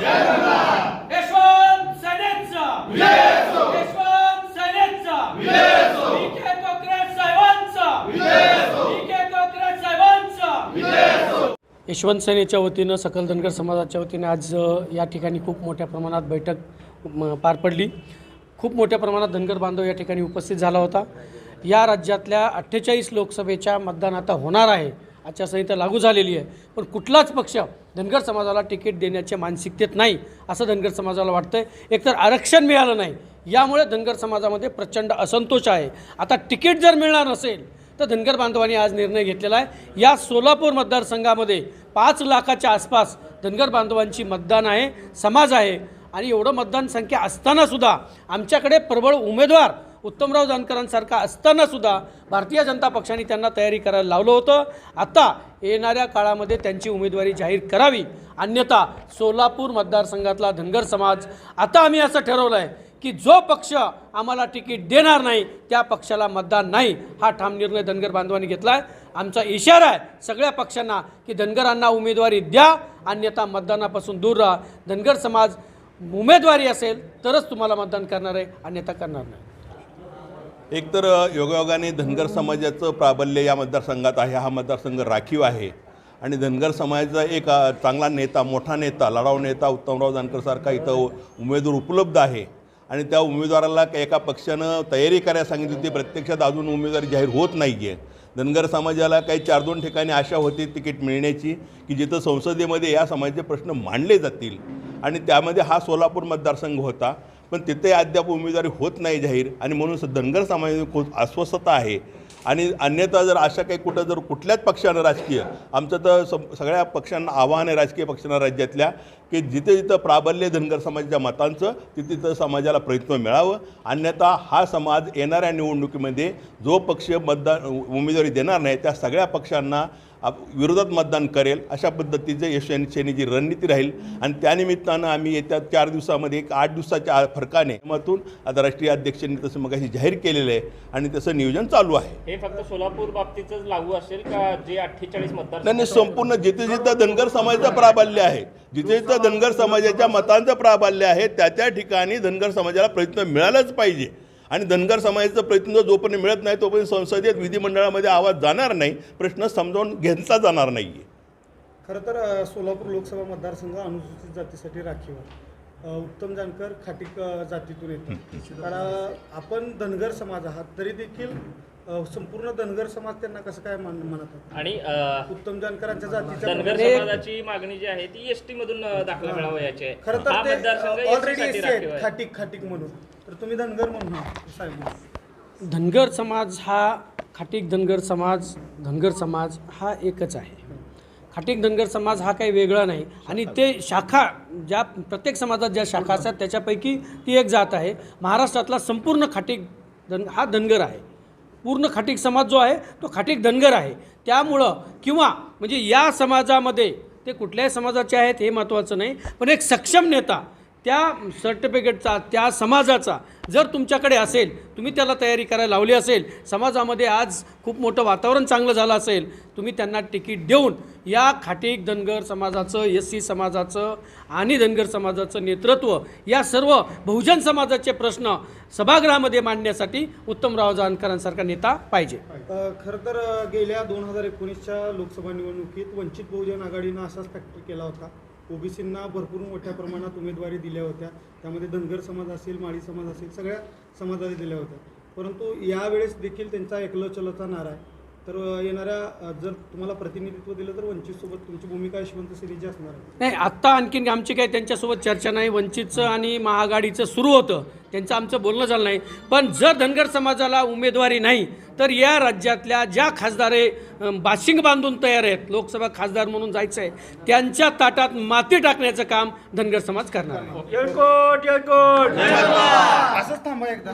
यशवंत सेनेचा यशवंत सेनेचा विखे कोकरे साहेबांचा विखे कोकरे साहेबांचा यशवंत सेनेच्या वतीनं सकल धनगर समाजाच्या वतीने आज या ठिकाणी खूप मोठ्या प्रमाणात बैठक पार पडली. खूप मोठ्या प्रमाणात धनगर बांधव या ठिकाणी उपस्थित झाला होता. या राज्यातल्या अठ्ठेचाळीस लोकसभेच्या मतदान आता होणार आहे. आचारसंहिता लागू झालेली आहे. पण कुठलाच पक्ष धनगर समाजाला तिकीट देण्याच्या मानसिकतेत नाही असं धनगर समाजाला वाटतंय. एकतर आरक्षण मिळालं नाही यामुळे धनगर समाजामध्ये प्रचंड असंतोष आहे. आता तिकीट जर मिळणार नसेल तर धनगर बांधवांनी आज निर्णय घेतलेला आहे. या सोलापूर मतदारसंघामध्ये पाच लाखाच्या आसपास धनगर बांधवांची मतदान आहे समाज आहे. आणि एवढं मतदान संख्या असतानासुद्धा आमच्याकडे प्रबळ उमेदवार उत्तमराव जानकरांसारखा असतानासुद्धा भारतीय जनता पक्षाने त्यांना तयारी करायला लावलं होतं. आता येणाऱ्या काळामध्ये त्यांची उमेदवारी जाहीर करावी. अन्यथा सोलापूर मतदारसंघातला धनगर समाज आता आम्ही असं ठरवलं आहे की जो पक्ष आम्हाला तिकीट देणार नाही त्या पक्षाला मतदान नाही हा ठाम निर्णय धनगर बांधवांनी घेतला आहे आमचा इशारा आहे सगळ्या पक्षांना की धनगरांना उमेदवारी द्या अन्यथा मतदानापासून दूर राहा. धनगर समाज उमेदवारी असेल तरच तुम्हाला मतदान करणार आहे अन्यथा करणार नाही. एकतर योगायोगाने धनगर समाजाचं प्राबल्य या मतदारसंघात आहे हा मतदारसंघ राखीव आहे. आणि धनगर समाजाचा एक चांगला नेता मोठा नेता लढाऊ नेता उत्तमराव जानकरसारखा इथं उमेदवार उपलब्ध आहे. आणि त्या उमेदवाराला एका पक्षानं तयारी करायला सांगितली होती प्रत्यक्षात अजून उमेदवारी जाहीर होत नाही आहे धनगर समाजाला काही चार दोन ठिकाणी आशा होती तिकीट मिळण्याची की जिथं संसदेमध्ये या समाजाचे प्रश्न मांडले जातील. आणि त्यामध्ये हा सोलापूर मतदारसंघ होता. पण तिथे अद्याप उमेदवारी होत नाही जाहीर. आणि म्हणून धनगर समाजाची खूप अस्वस्थता आहे. आणि अन्यथा जर अशा काही कुठं जर कुठल्याच पक्षानं राजकीय आमचं तर सगळ्या पक्षांना आव्हान आहे राजकीय पक्षांना राज्यातल्या की जिथे जिथं प्राबल्य धनगर समाजाच्या मतांचं तिथे तिथं समाजाला प्रयत्न मिळावं. अन्यथा हा समाज येणाऱ्या निवडणुकीमध्ये जो पक्ष मतदान उमेदवारी देणार नाही त्या सगळ्या पक्षांना आप- विरोधात मतदान करेल अशा पद्धतीचं यशवंत रणनीती राहील. आणि त्यानिमित्तानं आम्ही येत्या चार दिवसामध्ये एक आठ दिवसाच्या फरकाने माध्यमातून आता राष्ट्रीय अध्यक्षांनी तसं मग जाहीर केलेलं आहे आणि तसं नियोजन चालू आहे. हे फक्त सोलापूर बाबतीतच लागू असेल का जे अठ्ठेचाळीस मतदार नाही, संपूर्ण जिथे जिथं धनगर समाजाचं प्राबल्य आहे जिथे जिथं धनगर समाजाच्या मतांचं प्राबल्य आहे त्या त्या ठिकाणी धनगर समाजाला प्रयत्न मिळालाच पाहिजे. आणि धनगर समाजाचं प्रयत्न जोपर्यंत मिळत नाही तोपर्यंत संसदेत विधिमंडळामध्ये आवाज जाणार नाही प्रश्न समजावून घेतला जाणार नाही आहे खरं तर सोलापूर लोकसभा मतदारसंघ अनुसूचित जातीसाठी राखीव उत्तम जानकर खाटीक जातीतून येतात. कारण आपण धनगर समाज आहात तरी देखील संपूर्ण धनगर समाज त्यांना कसं काय मान म्हणतात आणि उत्तम जानकरांच्या जातीच्या धनगर समाजाची मागणी जी आहे ती एसटी मधून दाखला मिळावा याची आहे. खरं तर ऑलरेडी. खाटीक खाटीक म्हणून. तर तुम्ही धनगर म्हणून साहेब. धनगर समाज हा खाटीक धनगर समाज धनगर समाज हा एकच आहे. खाटीक धनगर समाज हा काही वेगळा नाही. आणि ते शाखा ज्या प्रत्येक समाजात ज्या शाखा असतात त्याच्यापैकी ती एक जात आहे. महाराष्ट्रातला संपूर्ण खाटीक धन हा धनगर आहे. पूर्ण खाटीक समाज जो आहे तो खाटीक धनगर आहे. त्यामुळं किंवा म्हणजे या समाजामध्ये ते कुठल्याही समाजाचे आहेत हे महत्त्वाचं नाही पण एक सक्षम नेता त्या सर्टिफिकेटचा त्या समाजाचा जर तुमच्याकडे असेल तुम्ही त्याला तयारी करायला लावली असेल समाजामध्ये आज खूप मोठं वातावरण चांगलं झालं असेल तुम्ही त्यांना तिकीट देऊन या खाटीक धनगर समाजाचं एस सी समाजाचं आणि धनगर समाजाचं नेतृत्व या सर्व बहुजन समाजाचे प्रश्न सभागृहामध्ये मांडण्यासाठी उत्तमराव जानकरांसारखा नेता पाहिजे. खरं तर गेल्या दोन हजार एकोणीसच्या लोकसभा निवडणुकीत वंचित बहुजन आघाडीनं असाच फॅक्टर केला होता. ओबीसींना भरपूर मोठ्या प्रमाणात उमेदवारी दिल्या होत्या. त्यामध्ये धनगर समाज असेल माळी समाज असेल सगळ्या समाजाला दिल्या होत्या. परंतु यावेळेस देखील त्यांचा एकलं नारा आहे तर येणाऱ्या जर तुम्हाला प्रतिनिधित्व दिलं तर वंचितसोबत तुमची भूमिका यशवंत असणार नाही आत्ता आणखीन आमची काही त्यांच्यासोबत चर्चा नाही. वंचितचं आणि महाआघाडीचं सुरू होतं. त्यांचं आमचं बोलणं झालं नाही. पण जर धनगर समाजाला उमेदवारी नाही तर या राज्यातल्या ज्या खासदारे बाशिंग बांधून तयार आहेत लोकसभा खासदार म्हणून जायचं आहे त्यांच्या ताटात माती टाकण्याचं काम धनगर समाज करणार आहे. असंच थांबा एकदा.